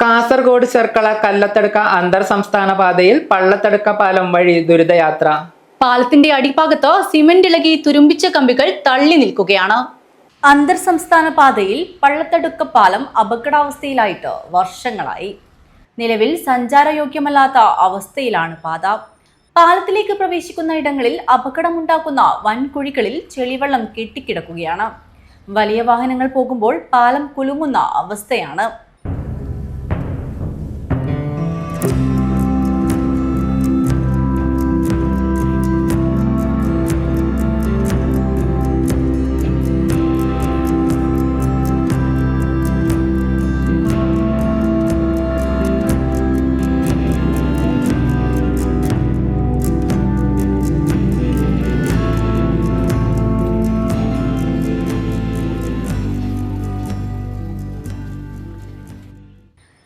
കാസർഗോഡ് ചെർക്കള കല്ലത്തടുക്ക അന്തർ സംസ്ഥാന പാതയിൽ പള്ളത്തടുക്ക പാലം വഴി ദുരിതയാത്ര. പാലത്തിന്റെ അടിഭാഗത്ത് സിമന്റ് ഇളകി തുരുമ്പിച്ച കമ്പികൾ തള്ളി നിൽക്കുകയാണ്. അന്തർ സംസ്ഥാന പാതയിൽ പള്ളത്തടുക്ക പാലം അപകടാവസ്ഥയിലായിട്ട് വർഷങ്ങളായി. നിലവിൽ സഞ്ചാരയോഗ്യമല്ലാത്ത അവസ്ഥയിലാണ് പാത. പാലത്തിലേക്ക് പ്രവേശിക്കുന്ന ഇടങ്ങളിൽ അപകടമുണ്ടാക്കുന്ന വൻകുഴികളിൽ ചെളിവെള്ളം കെട്ടിക്കിടക്കുകയാണ്. വലിയ വാഹനങ്ങൾ പോകുമ്പോൾ പാലം കുലുങ്ങുന്ന അവസ്ഥയാണ്.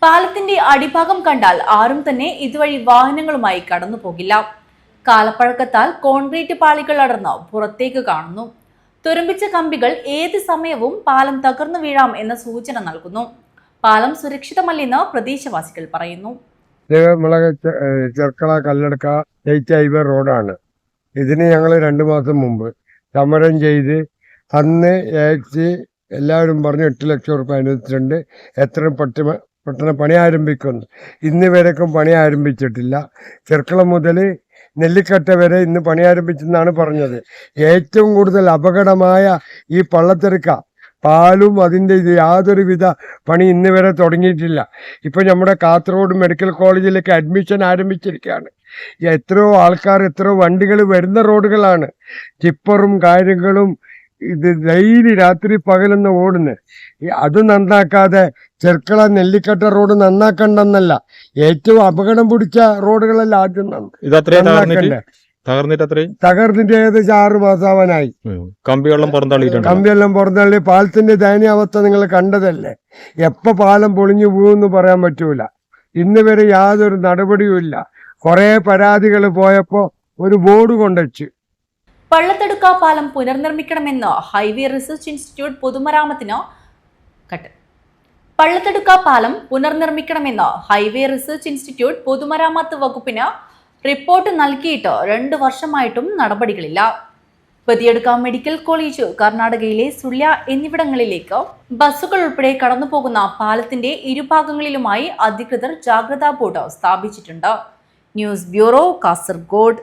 പാലത്തിന്റെ അടിഭാഗം കണ്ടാൽ ആരും തന്നെ ഇതുവഴി വാഹനങ്ങളുമായി കടന്നു പോകില്ല കാലപ്പഴക്കത്താൽ കോൺക്രീറ്റ് പാളികൾ അടർന്ന് പുറത്തേക്ക് കാണുന്നു. തുരമ്പിച്ച കമ്പികൾ ഏത് സമയവും പാലം തകർന്നു വീഴാം എന്ന സൂചന നൽകുന്നു. പാലം സുരക്ഷിതമല്ലെന്ന് പ്രദേശവാസികൾ പറയുന്നു. ചെർക്കള കല്ലടക്ക സ്റ്റേറ്റ് ഹൈവേ റോഡാണ്. ഇതിന് ഞങ്ങൾ രണ്ട് മാസം മുമ്പ് സമരം ചെയ്ത് അന്ന് ഏച്ച് എല്ലാവരും പറഞ്ഞു എട്ട് ലക്ഷം റുപ്യ അനുവദിച്ചിട്ടുണ്ട് എത്ര പെട്ടെന്ന് പെട്ടെന്ന് പണി ആരംഭിക്കുന്നു. ഇന്ന് വരെക്കും പണി ആരംഭിച്ചിട്ടില്ല. ചെർക്കളം മുതൽ നെല്ലിക്കട്ട വരെ ഇന്ന് പണി ആരംഭിച്ചെന്നാണ് പറഞ്ഞത്. ഏറ്റവും കൂടുതൽ അപകടമായ ഈ പള്ളത്തെറുക്ക പാലും അതിന്റെ യാതൊരുവിധ പണി ഇന്ന് വരെ തുടങ്ങിയിട്ടില്ല. ഇപ്പം നമ്മുടെ കാസർഗോഡ് മെഡിക്കൽ കോളേജിലേക്ക് അഡ്മിഷൻ ആരംഭിച്ചിരിക്കുകയാണ്. എത്രയോ ആൾക്കാർ എത്രയോ വണ്ടികൾ വരുന്ന റോഡുകളാണ്. ടിപ്പറും കാര്യങ്ങളും ഇത് ഡെയിലി രാത്രി പകലെന്ന് ഓടുന്നത് അത് നന്നാക്കാതെ ചെർക്കള നെല്ലിക്കട്ട റോഡ് നന്നാക്കണ്ടെന്നല്ല. ഏറ്റവും അപകടം പിടിച്ച റോഡുകളെല്ലാം ആദ്യം തകർന്നിട്ട്? നന്നാക്കണ്ടേ. തകർന്നിട്ട് അത്രയും? തകർന്നിട്ട് ഏകദേശം ആറ് മാസാവാനായി. കമ്പിവെള്ളം പുറന്തള്ളി പുറന്തള്ളിയിട്ടുണ്ട്. കമ്പിയെല്ലാം പുറന്തള്ളി. പാലത്തിന്റെ ദയനീയാവസ്ഥ നിങ്ങൾ കണ്ടതല്ലേ? എപ്പോ പാലം പൊളിഞ്ഞു പോകുമെന്ന് പറയാൻ പറ്റൂല. ഇന്ന് വരെ യാതൊരു നടപടിയും ഇല്ല. കൊറേ പരാതികൾ പോയപ്പോ ഒരു ബോർഡ് കൊണ്ടുവച്ചു. പള്ളത്തടുക്ക പാലം പുനർനിർമ്മിക്കണമെന്ന് ഹൈവേ റിസർച്ച് ഇൻസ്റ്റിറ്റ്യൂട്ട് പൊതുമരാമത്തിന് കട്ട്. പള്ളത്തടുക്ക പാലം പുനർനിർമ്മിക്കണമെന്ന് ഹൈവേ റിസർച്ച് ഇൻസ്റ്റിറ്റ്യൂട്ട് പൊതുമരാമത്ത് വകുപ്പിന് റിപ്പോർട്ട് നൽകിയിട്ട് രണ്ട് വർഷമായിട്ടും നടപടികളില്ല. പതിയെടുക്ക മെഡിക്കൽ കോളേജ് കർണാടകയിലെ സുള്യ എന്നിവിടങ്ങളിലേക്ക് ബസ്സുകൾ ഉൾപ്പെടെ കടന്നുപോകുന്ന പാലത്തിന്റെ ഇരുഭാഗങ്ങളിലുമായി അധികൃതർ ജാഗ്രതാ ബോർഡ് സ്ഥാപിച്ചിട്ടുണ്ട്. News bureau Kasaragod.